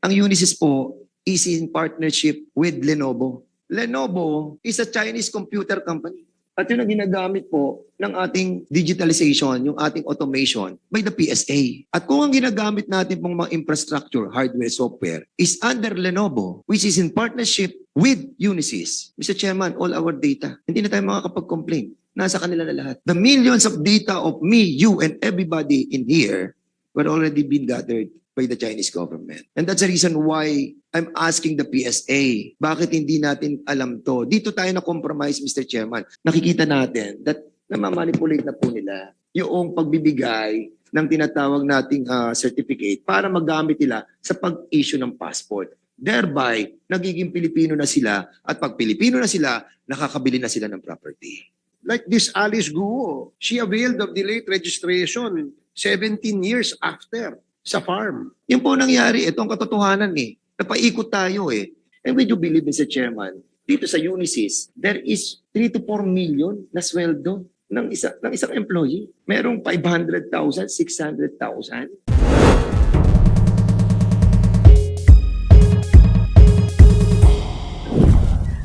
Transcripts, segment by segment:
Ang Unisys po is in partnership with Lenovo. Lenovo is a Chinese computer company. At yun ang ginagamit po ng ating digitalization, yung ating automation by the PSA. At kung ang ginagamit natin pong mga infrastructure, hardware, software is under Lenovo, which is in partnership with Unisys. Mr. Chairman, all our data, hindi na tayo makakapag-complain. Nasa kanila na lahat. The millions of data of me, you, and everybody in here were already been gathered by the Chinese government. And that's the reason why I'm asking the PSA, bakit hindi natin alam to? Dito tayo na compromise, Mr. Chairman. Nakikita natin that namamanipulate na po nila yung pagbibigay ng tinatawag nating ah, certificate para magamit nila sa pag-issue ng passport. Thereby, nagiging Pilipino na sila at pag Pilipino na sila, nakakabili na sila ng property. Like this Alice Guo, she availed of delayed registration 17 years after sa farm. Yung po nangyari, itong katotohanan eh. Napaikot tayo eh. And would you believe, Mr. Chairman, dito sa Unisys, there is 3 to 4 million na sweldo ng, isa, ng isang employee. Merong 500,000, 600,000.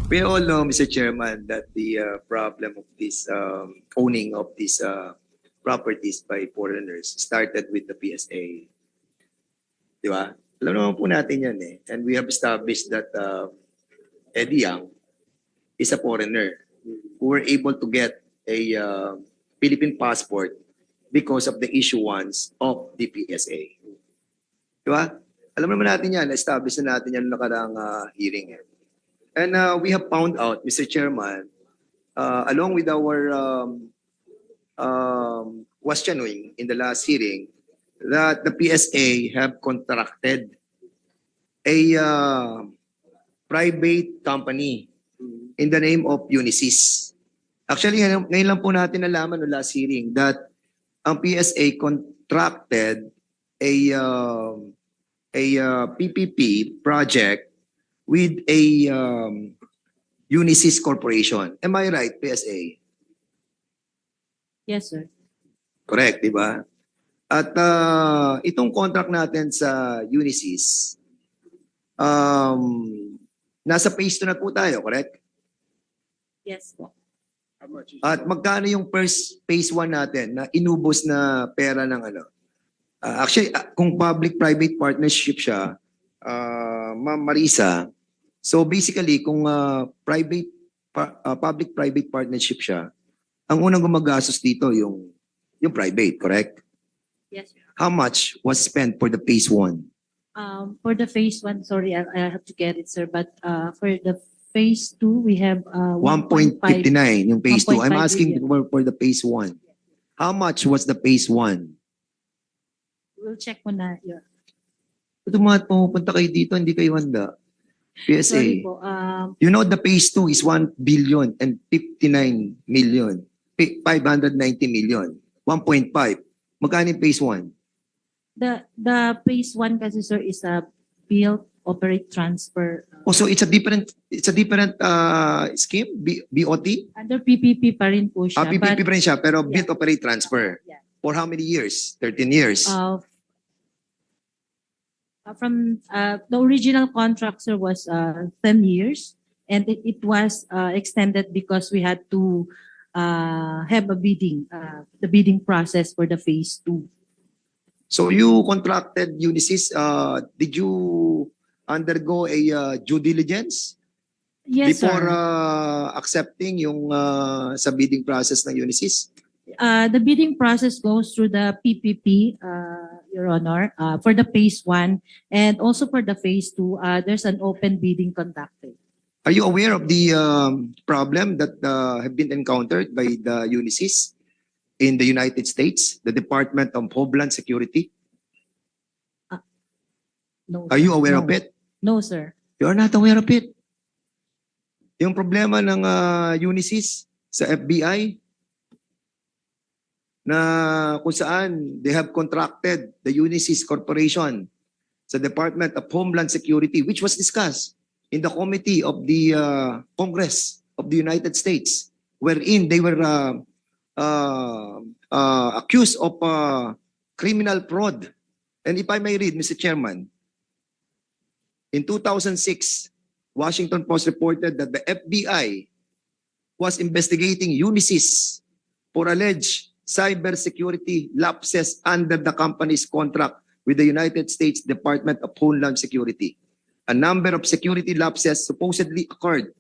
We all know, Mr. Chairman, that the uh, problem of this um, owning of these uh, properties by foreigners started with the PSA. Di ba? Alam naman po natin yan eh. And we have established that uh, Eddie Yang is a foreigner who were able to get a uh, Philippine passport because of the issuance of the PSA. Di ba? Alam naman natin yan. Establish na natin yan noong nakaraang uh, hearing. Eh. And uh, we have found out, Mr. Chairman, uh, along with our um, um, questioning in the last hearing, that the PSA have contracted a uh, private company in the name of Unisys. Actually, ngayon, lang po natin nalaman no last hearing that ang PSA contracted a um, a uh, PPP project with a um, Unisys Corporation. Am I right, PSA? Yes, sir. Correct, di ba? At ah, itong contract natin sa Unisys, um, nasa phase 2 na po tayo, correct? Yes po. At magkano yung first phase 1 natin na inubos na pera ng ano? Ah, actually, ah, kung public-private partnership siya, uh, Ma'am Marisa, so basically kung ah, private pa- ah, public-private partnership siya, ang unang gumagastos dito yung yung private, correct? Yes. How much was spent for the phase 1? Um, for the phase one, sorry, I, I have to get it, sir, but, uh, for the phase two, we have, uh, 1.59 yung phase 2. I'm 1.5 asking for, for the phase 1. How much was the phase 1? We'll check muna. Yeah. Ito mga pumupunta kayo dito, hindi kayo handa. PSA. Po, um, You know the phase 2 is 1 billion and 59 million. Pi- 590 million. 1.5. Magkano yung phase 1? the, the phase one kasi, sir, is a build, operate, transfer. uh, Oh, so it's a different it's a different uh, scheme, B, BOT? Under PPP pa rin po siya. Ah, PPP pa rin siya, pero Yeah. build, operate, transfer. Yeah. For how many years? 13 years. uh, uh, from, uh, the original contract, sir, was, uh, ten years. And it, it was, uh, extended because we had to, uh, have a bidding, uh, the bidding process for the phase two. So you contracted Unisys, uh, did you undergo a uh, due diligence Yes, before sir. uh, accepting yung uh, sa bidding process ng Unisys? Uh, the bidding process goes through the PPP, uh, Your Honor, uh, for the phase one and also for the phase two, uh, there's an open bidding conducted. Are you aware of the um, problem that uh, have been encountered by the Unisys in the United States, the Department of Homeland Security? No, Are you aware of No. it? no, sir. You are not aware of it. Yung problema ng uh, Unisys sa FBI na kung saan they have contracted the Unisys Corporation sa Department of Homeland Security which was discussed in the committee of the uh, Congress of the United States wherein they were uh, uh, uh, accused of uh, criminal fraud. And if I may read, Mr. Chairman, In 2006, Washington Post reported that the FBI was investigating Unisys for alleged cybersecurity lapses under the company's contract with the United States Department of Homeland Security. A number of security lapses supposedly occurred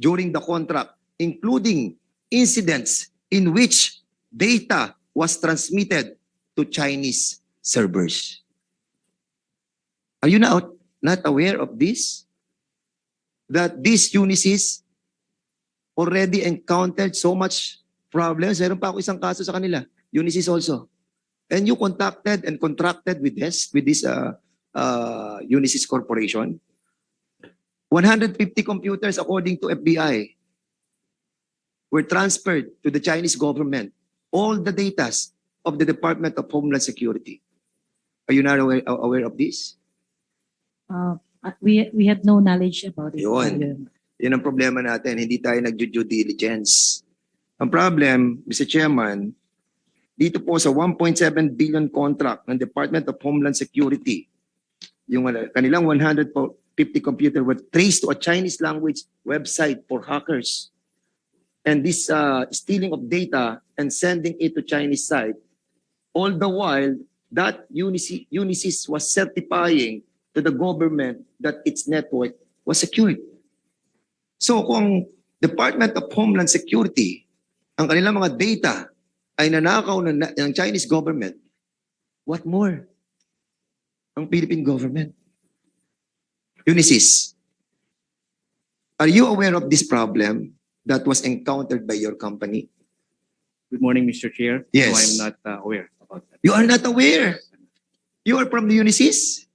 during the contract, including incidents in which data was transmitted to Chinese servers. Are you not, not aware of this? That these Unisys already encountered so much problems. Meron pa ako isang kaso sa kanila. Unisys also. And you contacted and contracted with this, with this uh, uh, Unisys Corporation. 150 computers, according to FBI, were transferred to the Chinese government. All the data of the Department of Homeland Security. Are you not aware, uh, aware of this? Uh, we, we had no knowledge about it. Yun. Yun ang problema natin. Hindi tayo nag-due diligence. Ang problem, Mr. Chairman, dito po sa 1.7 billion contract ng Department of Homeland Security, yung uh, kanilang 100 50 computer were traced to a Chinese language website for hackers. And this uh, stealing of data and sending it to Chinese site, all the while that UNICEF, UNICEF was certifying to the government that its network was secured. So kung Department of Homeland Security, ang kanilang mga data ay nanakaw ng, ng Chinese government, what more? Ang Philippine government. Unisys, are you aware of this problem that was encountered by your company? Good morning, Mr. Chair. Yes. No, I'm not uh, aware about that. You are not aware. You are from the Unisys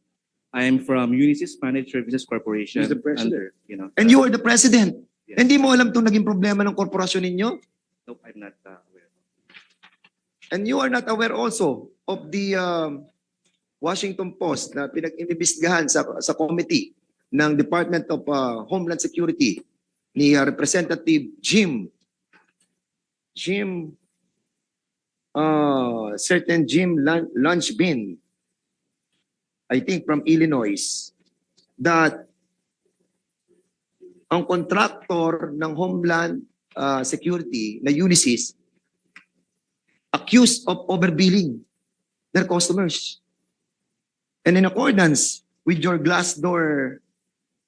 I am from Unisys Managed Services Corporation. He's the president. under, You know. and you are the president. Yes. Hindi mo alam itong naging problema ng korporasyon ninyo? Nope, I'm not uh, aware. And you are not aware also of the um, Washington Post na pinag-inimbestigahan sa, sa committee ng Department of uh, Homeland Security ni uh, Representative Jim Jim uh, certain Jim Lun- Lunchbin I think from Illinois that ang contractor ng Homeland uh, Security na Unisys accused of overbilling their customers. And in accordance with your Glassdoor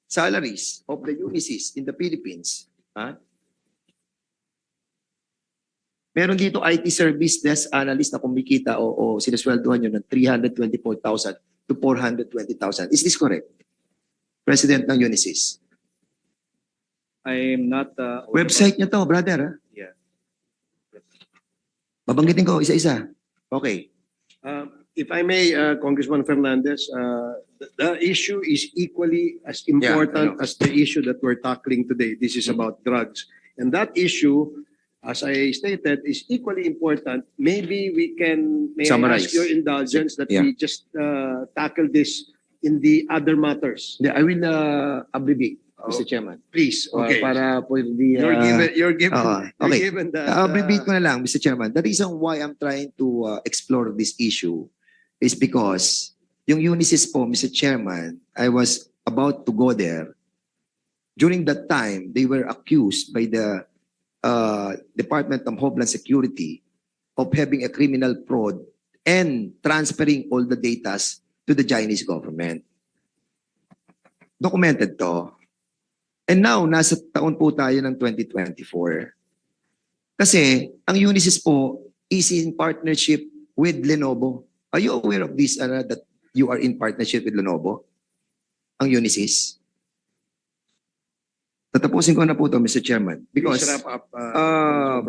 salaries of the Unisys in the Philippines, ha? meron dito IT service desk analyst na kumikita o, o sinasweldohan nyo ng 324,000 to 420,000. Is this correct? President ng Unisys. I'm not uh, Website niya to, brother. Ha? Yeah. Babanggitin ko isa-isa. Okay. Uh, If I may, uh, Congressman Fernandez, uh, the- the issue is equally as important know. as the issue that we're tackling today. This is about drugs. And that issue, as I stated, is equally important. Maybe we can, may I Summarize. ask your indulgence that Yeah. we just uh, tackle this in the other matters. Yeah, I will uh, abbreviate, Mr. Chairman. Please, Uh, okay. para for the... You're uh, given, you're given, oo, you're okay. given that. Uh, abbreviate uh, ko na lang, Mr. Chairman. The reason why I'm trying to uh, explore this issue is because yung Unisys po, Mr. Chairman, I was about to go there. During that time, they were accused by the uh, Department of Homeland Security of having a criminal fraud and transferring all the datas to the Chinese government. Documented to. And now, nasa taon po tayo ng 2024. Kasi ang Unisys po is in partnership with Lenovo. Are you aware of this, Ana, that you are in partnership with Lenovo? Ang Unisys? Tatapusin ko na po to, Mr. Chairman. Please Because, wrap up, uh, uh,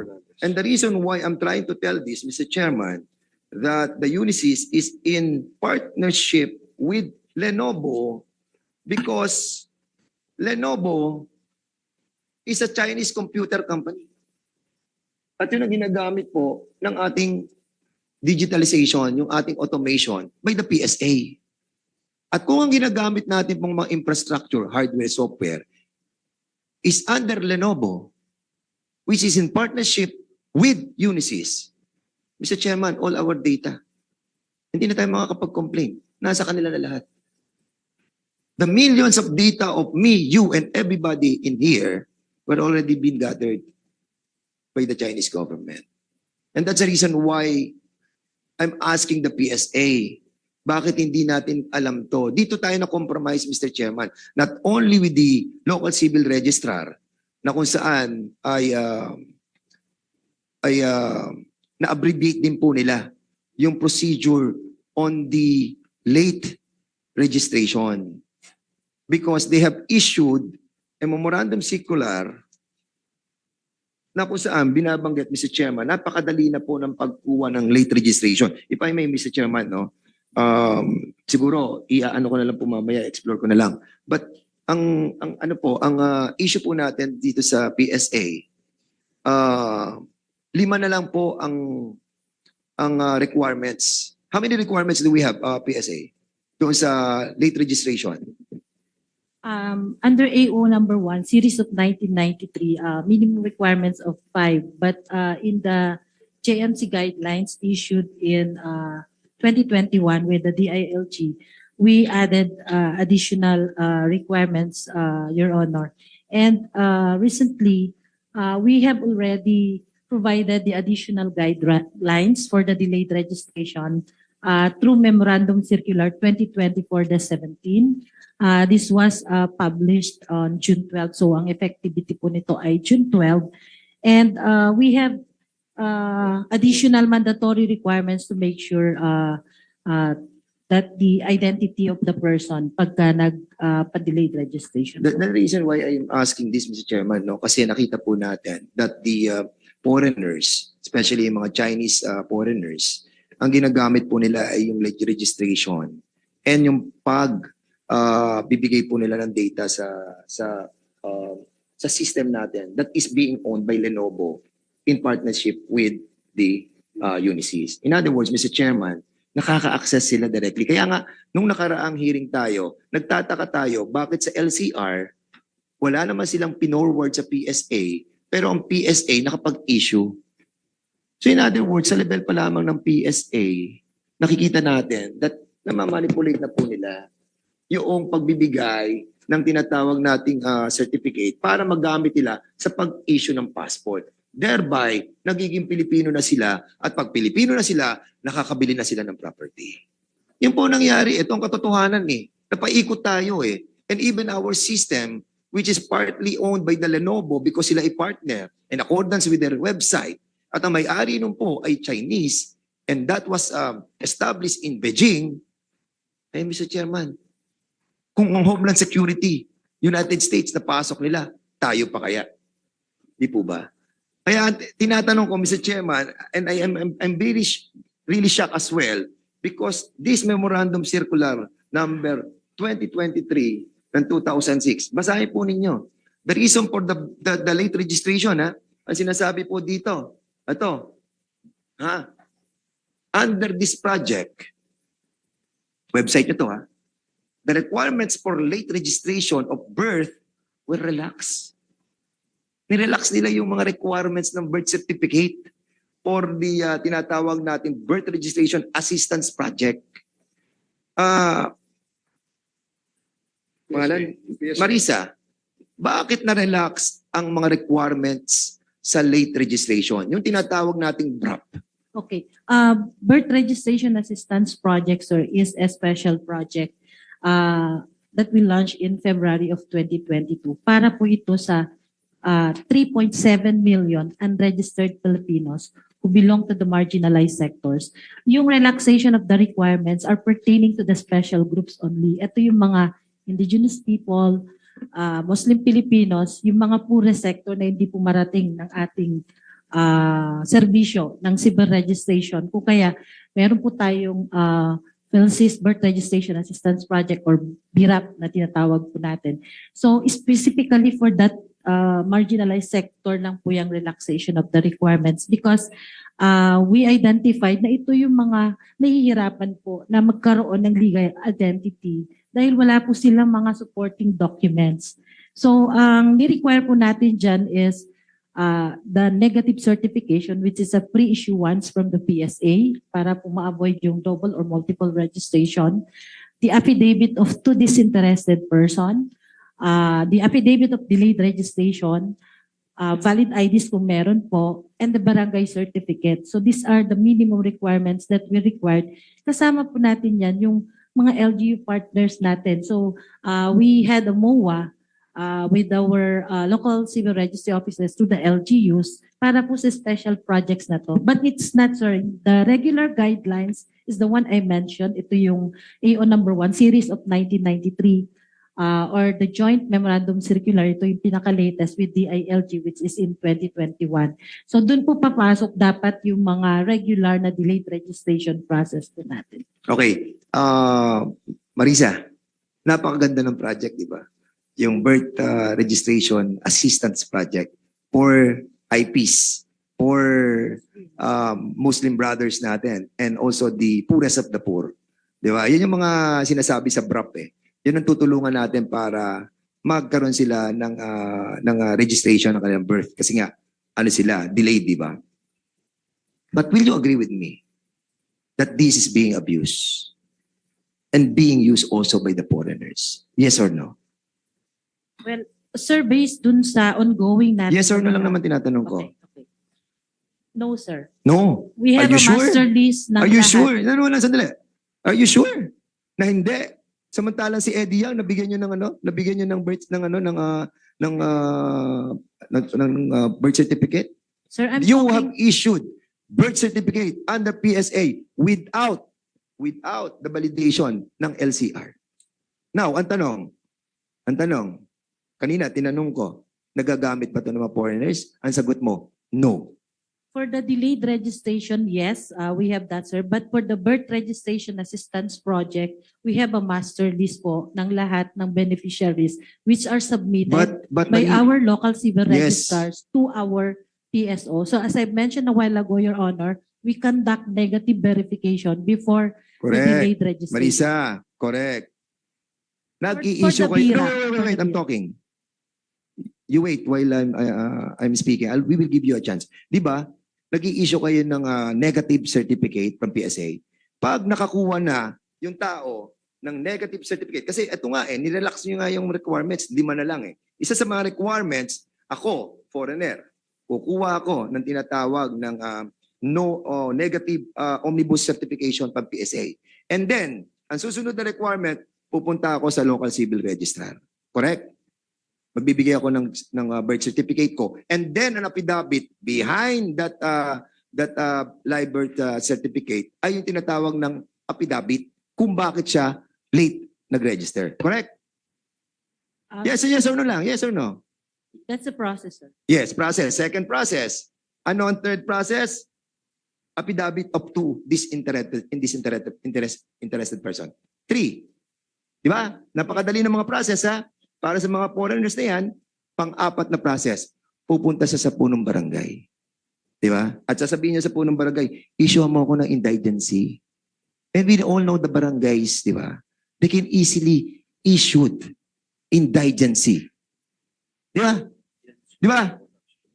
and the reason why I'm trying to tell this, Mr. Chairman, that the Unisys is in partnership with Lenovo because Lenovo is a Chinese computer company. At yun ang ginagamit po ng ating digitalization, yung ating automation by the PSA. At kung ang ginagamit natin pong mga infrastructure, hardware, software, is under Lenovo, which is in partnership with Unisys. Mr. Chairman, all our data, hindi na tayo makakapag-complain. Nasa kanila na lahat. The millions of data of me, you, and everybody in here were already been gathered by the Chinese government. And that's the reason why I'm asking the PSA, bakit hindi natin alam to? Dito tayo na compromise, Mr. Chairman, not only with the local civil registrar, na kung saan ay uh, ay uh, na-abbreviate din po nila yung procedure on the late registration because they have issued a memorandum circular na kung saan binabanggit, Mr. Chairman, napakadali na po ng pagkuha ng late registration. If I may, Mr. Chairman, no, um, siguro, iaano ko na lang po mamaya, explore ko na lang. But ang, ang ano po, ang ah, issue po natin dito sa PSA, uh, lima na lang po ang ang ah, requirements. How many requirements do we have, uh, PSA? Doon sa late registration? Um, under AO number one, series of 1993, uh, minimum requirements of five. But uh, in the JMC guidelines issued in uh, 2021 with the DILG, we added uh, additional uh, requirements, uh, Your Honor. And uh, recently, uh, we have already provided the additional guidelines for the delayed registration uh, through Memorandum Circular 2024-17. Uh, this was uh, published on June 12. So ang effectivity po nito ay June 12. And uh, we have uh, additional mandatory requirements to make sure uh, uh, that the identity of the person pagka nag-delayed registration. The, the reason why I'm asking this, Mr. Chairman, no, kasi nakita po natin that the uh, foreigners, especially yung mga Chinese uh, foreigners, ang ginagamit po nila ay yung registration and yung pag uh, bibigay po nila ng data sa sa uh, sa system natin that is being owned by Lenovo in partnership with the uh, Unisys. In other words, Mr. Chairman, nakaka-access sila directly. Kaya nga, nung nakaraang hearing tayo, nagtataka tayo, bakit sa LCR, wala naman silang pinorward sa PSA, pero ang PSA nakapag-issue. So in other words, sa level pa lamang ng PSA, nakikita natin that namamanipulate na po nila yung pagbibigay ng tinatawag nating ah, certificate para magamit nila sa pag-issue ng passport. Thereby, nagiging Pilipino na sila at pag Pilipino na sila, nakakabili na sila ng property. Yun po nangyari, ito ang katotohanan eh. Napaikot tayo eh. And even our system, which is partly owned by the Lenovo because sila ay partner in accordance with their website, at ang may-ari nun po ay Chinese, and that was um, established in Beijing, ay Mr. Chairman, kung ang Homeland Security, United States na pasok nila, tayo pa kaya? Di po ba? Kaya tinatanong ko, Mr. Chairman, and I am I'm, I'm very really shocked as well because this memorandum circular number 2023 ng 2006, basahin po ninyo. The reason for the, the, the late registration, ha? Ang sinasabi po dito, ito, ha? Under this project, website nyo to, ha? The requirements for late registration of birth were relaxed. Nirelax nila yung mga requirements ng birth certificate for the uh, tinatawag natin birth registration assistance project. Ah, Pangalan? PSA. Marisa, bakit na-relax ang mga requirements sa late registration? Yung tinatawag nating BRAP. Okay. Uh, birth registration assistance project, sir, is a special project uh, that we launched in February of 2022 para po ito sa uh, 3.7 million unregistered Filipinos who belong to the marginalized sectors. Yung relaxation of the requirements are pertaining to the special groups only. Ito yung mga indigenous people, uh, Muslim Filipinos, yung mga poorest sector na hindi po marating ng ating uh, serbisyo ng civil registration. Kung kaya, meron po tayong uh, PhilSys Birth Registration Assistance Project or BIRAP na tinatawag po natin. So specifically for that uh, marginalized sector lang po yung relaxation of the requirements because uh, we identified na ito yung mga nahihirapan po na magkaroon ng legal identity dahil wala po silang mga supporting documents. So ang ni-require po natin dyan is uh, the negative certification which is a pre-issuance from the PSA para po ma-avoid yung double or multiple registration. the affidavit of two disinterested person, uh, the affidavit of delayed registration, uh, valid IDs kung meron po, and the barangay certificate. So these are the minimum requirements that we required. Kasama po natin yan yung mga LGU partners natin. So uh, we had a MOA uh, with our uh, local civil registry offices to the LGUs para po sa special projects na to. But it's not, sir, the regular guidelines is the one I mentioned. Ito yung AO number one, series of 1993, uh, or the joint memorandum circular. Ito yung pinaka-latest with DILG, which is in 2021. So dun po papasok dapat yung mga regular na delayed registration process po natin. Okay. Uh, Marisa, napakaganda ng project, di ba? Yung birth uh, registration assistance project for IPs, for um, Muslim brothers natin, and also the poorest of the poor. Di ba? Yan yung mga sinasabi sa BRAP eh. Yan ang tutulungan natin para magkaroon sila ng, uh, ng uh, registration ng kanilang birth. Kasi nga, ano sila, delayed, di ba? But will you agree with me that this is being abused? and being used also by the foreigners? Yes or no? Sir, based dun sa ongoing natin. Yes or no lang naman tinatanong ko. Okay, okay. No, sir. No. We Are have you a sure? master list ng Are you lahat. sure? Ano lang sandali. Are you sure na hindi? Samantalang si Eddie Yang nabigyan niyo ng ano? Nabigyan niyo ng birth ng ano ng ah, ng ah, ng, ng, ah, birth certificate? Sir, I'm you talking- have issued birth certificate under PSA without without the validation ng LCR. Now, ang tanong, ang tanong, kanina tinanong ko, nagagamit ba ito ng mga foreigners? Ang sagot mo, no. For the delayed registration, yes, uh, we have that, sir. But for the birth registration assistance project, we have a master list po ng lahat ng beneficiaries which are submitted But, but by our local civil Yes. registrars to our PSO. So as I mentioned a while ago, Your Honor, we conduct negative verification before the correct. delayed registration. Marisa, correct. Nag-i-issue for the kayo. No, BIRA, wait, wait, wait, I'm talking. You wait while I'm, uh, I'm speaking. I'll, we will give you a chance. Di ba? Nag-i-issue kayo ng uh, negative certificate from PSA. Pag nakakuha na yung tao ng negative certificate, kasi ito nga eh, nirelax nyo nga yung requirements, lima na lang eh. Isa sa mga requirements, ako, foreigner, kukuha ako ng tinatawag ng uh, no oh, negative uh, omnibus certification pag PSA. And then, ang susunod na requirement, pupunta ako sa local civil registrar. Correct? Magbibigay ako ng, ng uh, birth certificate ko. And then, an affidavit behind that uh, that uh, live birth uh, certificate ay yung tinatawag ng affidavit kung bakit siya late nag-register. Correct? Uh, Yes, yes or no lang. Yes or no? That's the process, sir. Yes, process. Second process. Ano ang third process? Affidavit of two disinterested, in disinterested interest, interested person. Three. Di ba? Napakadali ng mga process ha. Para sa mga foreigners na yan, pang-apat na process, pupunta sa sa punong barangay. Di ba? At sasabihin niya sa punong barangay, issue mo ako ng indigency. And we all know the barangays, di ba? They can easily issued indigency. Di ba? Di ba?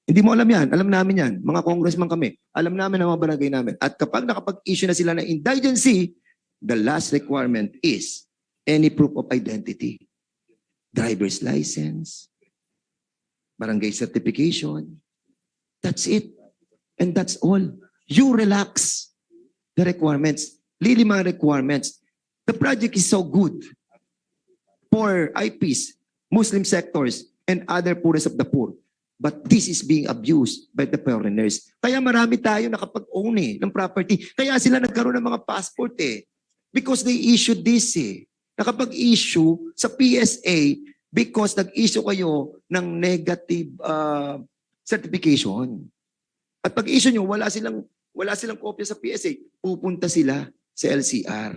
Hindi mo alam yan. Alam namin yan. Mga congressman kami. Alam namin ang mga barangay namin. At kapag nakapag-issue na sila ng indigency, the last requirement is any proof of identity. Driver's license, barangay certification. That's it. And that's all. You relax the requirements. Lilima requirements. The project is so good for IPs, Muslim sectors, and other poorest of the poor. But this is being abused by the foreigners. Kaya marami tayo nakapag-own eh, ng property. Kaya sila nagkaroon ng mga passport eh. Because they issued this eh. Nakapag-issue sa PSA because nag-issue kayo ng negative uh, certification. At pag issue nyo, wala silang, wala silang kopya sa PSA, pupunta sila sa LCR.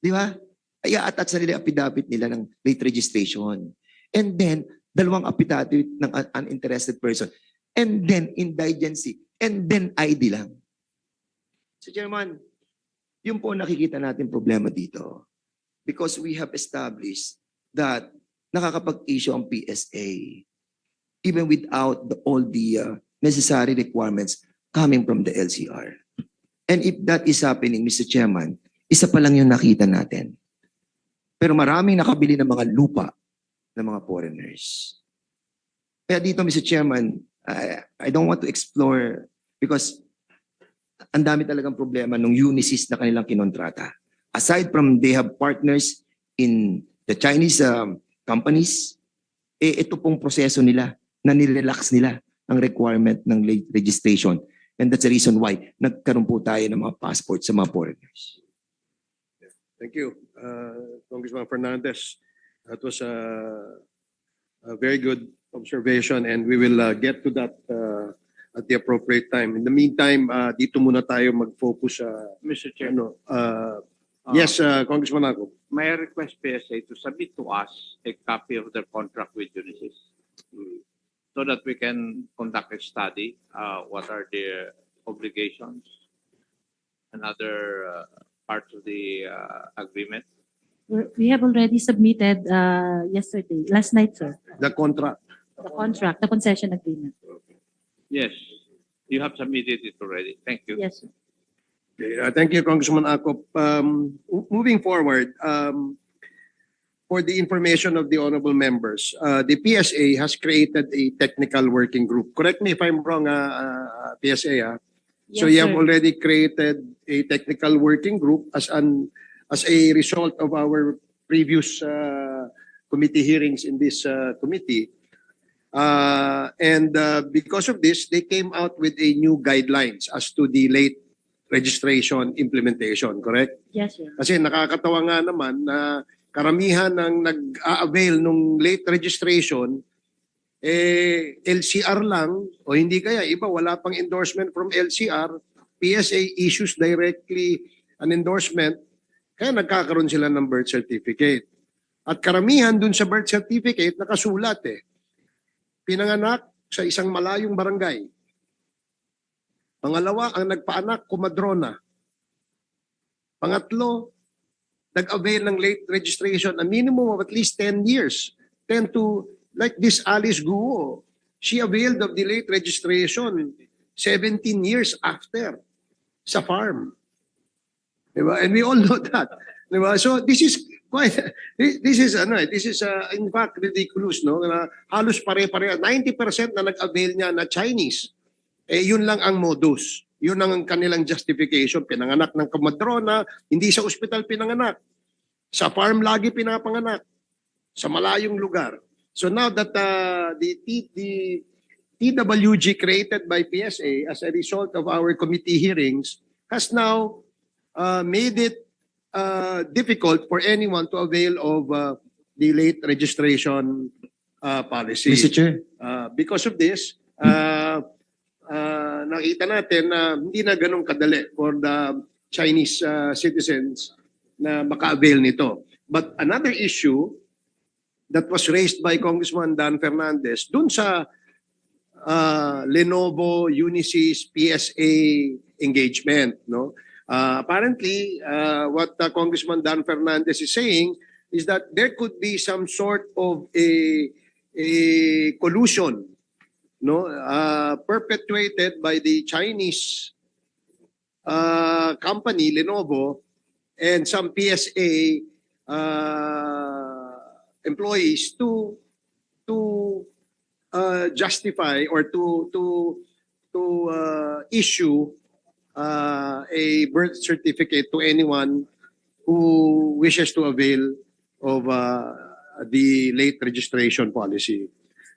Di ba? Ay attach na nila yung affidavit nila ng late registration. And then, dalawang affidavit ng un- uninterested person. And then, indigency. And then, ID lang. So, Chairman, yun po nakikita natin problema dito. Because we have established that nakakapag-issue ang PSA even without the, all the uh, necessary requirements coming from the LCR. And if that is happening, Mr. Chairman, isa pa lang yung nakita natin. Pero maraming nakabili ng mga lupa ng mga foreigners. Kaya dito, Mr. Chairman, I, I don't want to explore because ang dami talagang problema nung Unisys na kanilang kinontrata. Aside from they have partners in the Chinese um, companies, eh, ito pong proseso nila na nirelax nila ang requirement ng late registration. And that's the reason why nagkaroon po tayo ng mga passport sa mga foreigners. Thank you, uh, Congressman Fernandez. That was a, a very good observation and we will uh, get to that uh, at the appropriate time. In the meantime, uh, dito muna tayo mag-focus sa Mr. Chair, ano, uh, uh, yes, uh, Congressman Ako. may I request PSA to submit to us a copy of their contract with Unisys so that we can conduct a study, uh, what are their obligations and other uh, parts of the uh, agreement. We're- We have already submitted uh, yesterday, last night, sir, The contract. the contract, the concession agreement. Yes, you have submitted it already. Thank you. Yes, sir. Okay, uh, thank you, Congressman Akop. Um, moving forward, um, for the information of the honorable members, uh, the PSA has created a technical working group. Correct me if I'm wrong, uh, uh, PSA. ah. So Yes, you have sir. already created a technical working group as an as a result of our previous uh, committee hearings in this uh, committee. Uh, and uh, because of this, they came out with a new guidelines as to the late registration implementation, correct? Yes, sir. Kasi nakakatawa nga naman na karamihan ng nag-a-avail nung late registration, eh, LCR lang, o hindi kaya, iba wala pang endorsement from LCR, PSA issues directly an endorsement, kaya nagkakaroon sila ng birth certificate. At karamihan dun sa birth certificate, nakasulat eh, pinanganak sa isang malayong barangay. Pangalawa, ang nagpaanak, kumadrona. Pangatlo, nag-avail ng late registration, a minimum of at least 10 years. 10 to, like this Alice Guo, she availed of the late registration 17 years after sa farm. Diba? And we all know that. Diba? So this is quite, this is, ano, eh, this is uh, in fact ridiculous, no? Na halos pare-pare, 90% na nag-avail niya na Chinese. Eh, yun lang ang modus. Yun ang kanilang justification. Pinanganak ng kamadrona, hindi sa ospital pinanganak. Sa farm lagi pinapanganak. Sa malayong lugar. So now that uh, the, the TWG created by PSA as a result of our committee hearings has now uh, made it uh, difficult for anyone to avail of uh, the late registration uh, policy. Mr. Chair, Uh, because of this, uh, uh, nakita natin na hindi na ganun kadali for the Chinese uh, citizens na maka-avail nito. But another issue that was raised by Congressman Dan Fernandez dun sa uh, Lenovo Unisys PSA engagement, no? Uh, apparently, uh, what uh, Congressman Dan Fernandez is saying is that there could be some sort of a a collusion no uh, perpetuated by the Chinese uh, company Lenovo and some PSA uh, employees to to uh, justify or to to to uh, issue uh, a birth certificate to anyone who wishes to avail of uh, the late registration policy.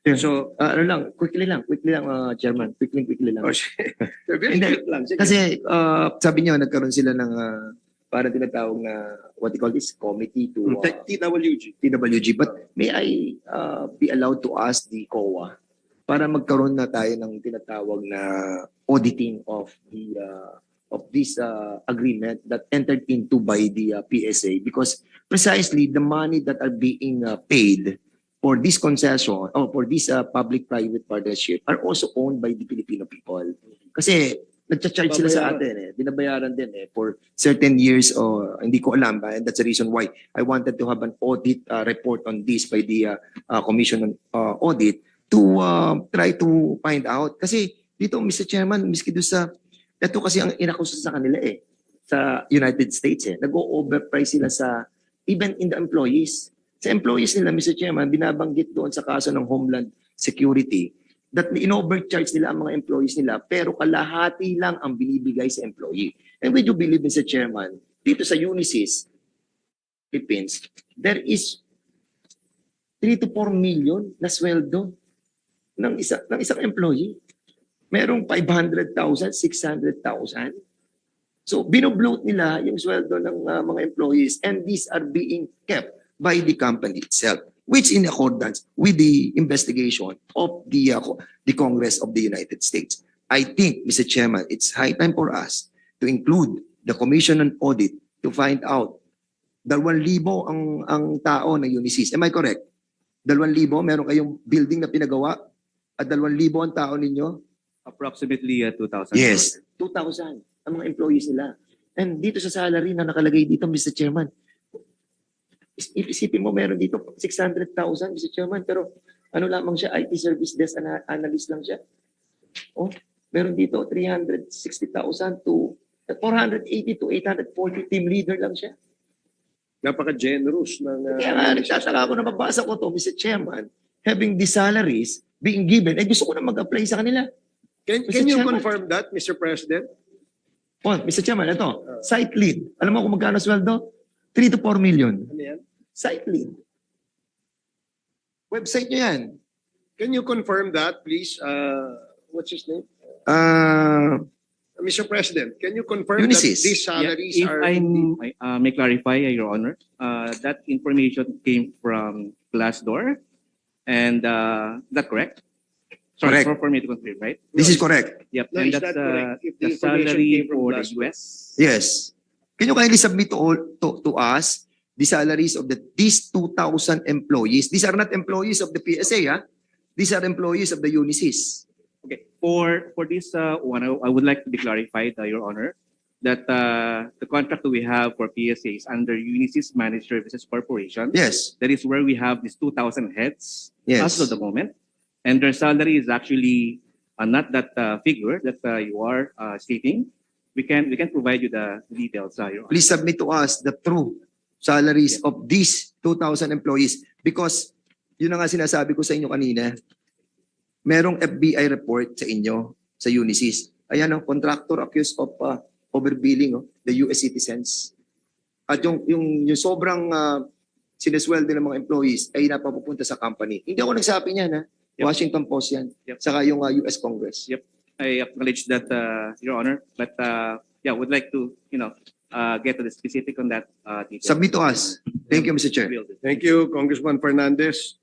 Yeah. So, ah, ano lang, quickly lang, quickly lang, ah, Chairman, quickly, quickly lang. oh, very Hindi. good lang. Sige. Kasi ah, sabi niyo, nagkaroon sila ng ah, parang tinatawag na, what you call this, committee to ah, T- TWG. TWG. But may I uh, be allowed to ask the COA para magkaroon na tayo ng tinatawag na auditing of the uh, of this uh, agreement that entered into by the uh, PSA because precisely the money that are being uh, paid for this concession or for this uh, public-private partnership are also owned by the Filipino people. Kasi nagcha-charge sila sa atin eh. Binabayaran din eh for certain years or hindi ko alam ba and that's the reason why I wanted to have an audit uh, report on this by the uh, uh, Commission on uh, Audit to uh, try to find out. Kasi dito, Mr. Chairman, miski doon sa, ito kasi ang inakusa sa kanila eh, sa United States eh. Nag-o-overprice sila sa even in the employees. Sa employees nila, Mr. Chairman, binabanggit doon sa kaso ng Homeland Security that in-overcharge nila ang mga employees nila pero kalahati lang ang binibigay sa employee. And would you believe, Mr. Chairman, dito sa Unisys, Philippines, there is 3 to 4 million na sweldo ng isa ng isang employee. Merong 500,000, 600,000. So binobloat nila yung sweldo ng uh, mga employees and these are being kept by the company itself which in accordance with the investigation of the uh, the Congress of the United States. I think, Mr. Chairman, it's high time for us to include the Commission on Audit to find out dalawang libo ang ang tao ng Unisys. Am I correct? Dalawang libo, meron kayong building na pinagawa at dalawang libo ang tao ninyo? Approximately uh, 2,000. Yes, 2,000 ang mga employees nila. And dito sa salary na nakalagay dito, Mr. Chairman, isipin mo meron dito 600,000, Mr. Chairman, pero ano lamang siya, IT service desk ana- analyst lang siya. Oh, meron dito 360,000 to 480 to 840 team leader lang siya. Napaka-generous ng... uh, Kaya nga, nagtataka ako na mabasa ko to, Mr. Chairman, having the salaries being given, eh gusto ko na mag-apply sa kanila. Can, Mr. can you Chairman. confirm that, Mr. President? Oh, Mr. Chairman, ito, site lead. Alam mo kung magkano sweldo? 3 to 4 million. Ano yan? Site lead. Website nyo yan. Can you confirm that, please? Uh, what's his name? Ah, Mr. President, can you confirm Unisys. that these Yeah, salaries if are... I uh, may clarify, uh, Your Honor, uh, that information came from Glassdoor, and uh, is that correct? Sorry, Correct. for, for me to confirm, right? this is correct. Yep, No, and is that's that uh, correct? If the the information salary from for the Glassdoor. US. Yes. Can you kindly submit to, all, to, to us the salaries of the these 2,000 employees? These are not employees of the PSA, ha? These are employees of the Unisys. Okay, for, for this uh, one, I I would like to be clarified, uh, Your Honor, that uh, the contract that we have for PSA is under Unisys Managed Services Corporation. Yes, That is where we have these 2,000 heads yes. as of the moment. And their salary is actually uh, not that uh, figure that uh, you are uh, stating. We can we can provide you the details, uh, Your Honor. please submit to us the true salaries of these 2,000 employees because yun na nga sinasabi ko sa inyo kanina, merong FBI report sa inyo sa Unisys. Ayan ang contractor accused of uh, overbilling oh, the US citizens. At yung yung yung sobrang uh, sinesweldo ng mga employees ay napapupunta sa company. Hindi ako nagsabi niyan ha. Yep. Washington Post yan. Yep. Saka yung uh, US Congress. Yep. I acknowledge that, uh, Your Honor, but uh, yeah, would like to you know uh, get to the specific on that uh, detail. Submit to us. Thank you, Mr. Chair. Will do. Thank you, Congressman Fernandez.